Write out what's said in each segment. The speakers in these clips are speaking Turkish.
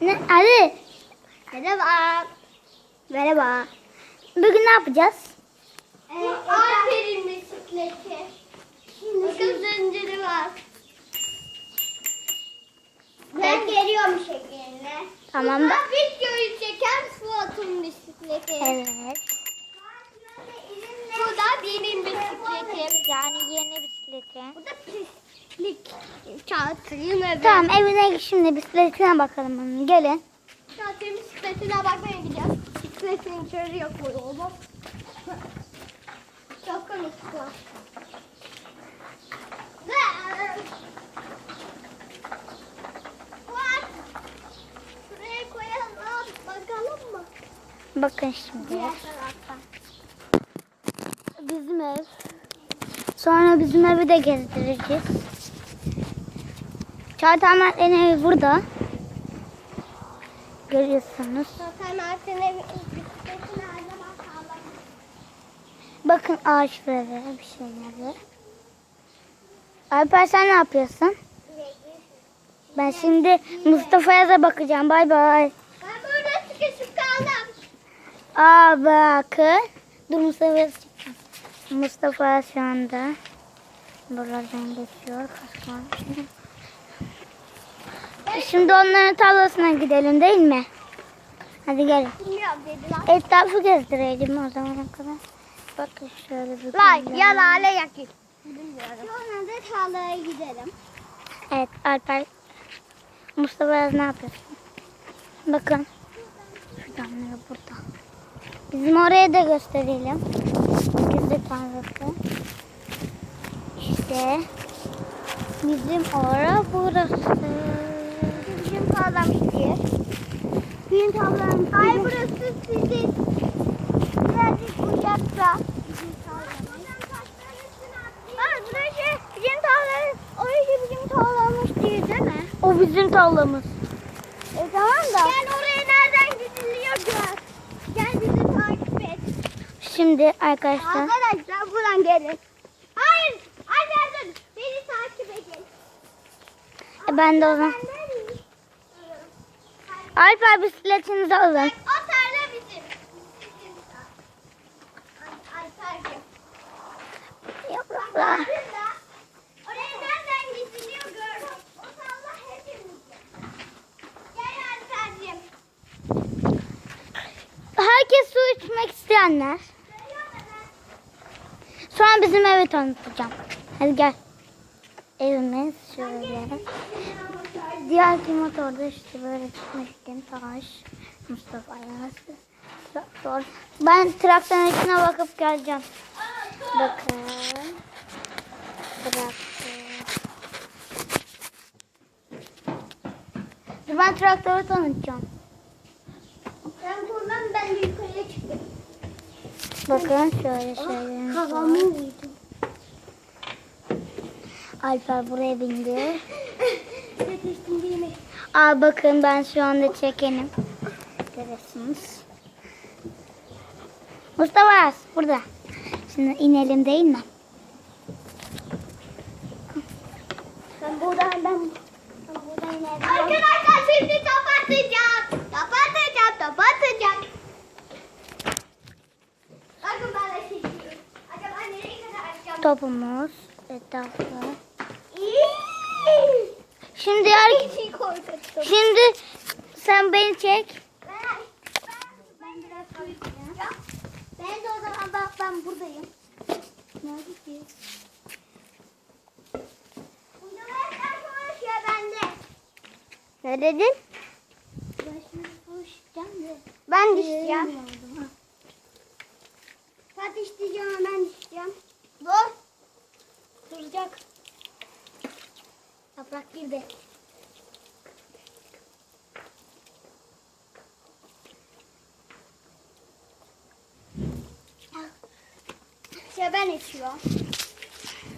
Ne? Ali. Merhaba. Merhaba. Bugün ne yapacağız? Ee, Alper'in bisikleti. Bakın zinciri var. Ben geliyorum şekerine. Tamam da. videoyu çeken Fuat'ın bisikleti. Evet. Bu da benim bisikletim. Yani yeni bisikleti. Bu da pislik çağatayım evet. Tamam evine şimdi bisikletine bakalım onun. Gelin. Çağatayım bisikletine bakmaya gideceğiz. Bisikletin. Çok komik bu. Koyalım. Bakalım mı? Bakın şimdi. Diğer taraftan. Bizim ev. Sonra bizim evi de gezdireceğiz. Çağatay'ın evi burada. Görüyorsunuz. Zaten Mert'in sağlam. Bakın ağaçları, bir şeyleri. Alper sen ne yapıyorsun? Ben şimdi Mustafa'ya da bakacağım. Bay bay. Ben burada sıkışıp kaldım. Aa bakın. Dur Mustafa'ya. Mustafa şu anda buralardan geçiyor. Şimdi onların tarlasına gidelim değil mi? Hadi gelin. Etrafı gezdirelim o zamana kadar. Bakın şöyle bir Lan güzel. ya lale yakayım. Bilmiyorum. Sonra da tarlaya gidelim. Evet Alper. Mustafa ne yapıyorsun? Bakın. Fidanları burada. Bizim oraya da gösterelim. Gizli tanrısı. İşte. Bizim ora burası. Bizim tarlamış diye. Bizim tarlamız. Ay burası sizin. Birazcık uzakta. Bizim tarlamız. Orası bizim tarlamız değil değil mi? O bizim tarlamız. E tamam da. Gel oraya Şimdi arkadaşlar. Arkadaşlar buradan gelin. Hayır. Hayır dur. Beni takip edin. E, ben de o zaman. Neredeyim? Alper bisikletinizi alın. O tarla bizim. Alper'cim. Herkes su içmek isteyenler. Sonra bizim evi tanıtacağım. Hadi gel. Evimiz şöyle. Diğer kim orada işte böyle çıkmıştım. Taş. Mustafa Ayaz. Traktör. Ben traktörün içine bakıp geleceğim. Bakın. Traktör. Ben traktörü tanıtacağım. Ben buradan ben de yukarıya çıktım. Bakın şöyle şöyle. Kafamı vurdum. Alper buraya bindi. Aa bakın ben şu anda çekenim. Görüyorsunuz. Mustafa burada. Şimdi inelim değil mi? Ben buradan ben Topumuz etrafta. İyi. Şimdi her, korkuttum. şimdi sen beni çek. Ben, ben, ben. Ben de o zaman bak ben buradayım. Nerede ki? Ne dedin? Ben şimdi konuşacağım da. Ben düşeceğim ama ben düşeceğim. Dur. Duracak. Yaprak girdi. Ya ben içiyorum.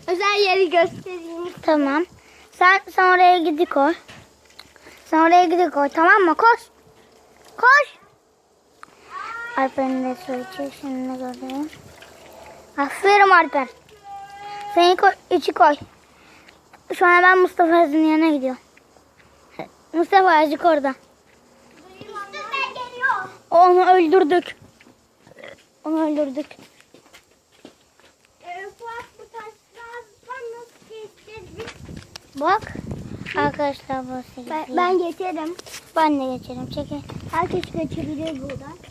Özel yeri göstereyim. Tamam. Sen, sen oraya gidi koy. Sen oraya gidi koy tamam mı? Koş. Koş. Alper'in de su içiyor. Şimdi göreyim. Aferin Alper. Seni koy, içi koy. Şu an ben Mustafa Aziz'in yanına gidiyorum. Mustafa azıcık orada. Onu öldürdük. Onu öldürdük. Ee? Bak. Arkadaşlar bu. Ben, ben geçerim. ben de geçerim. Çekil. Herkes geçebilir buradan.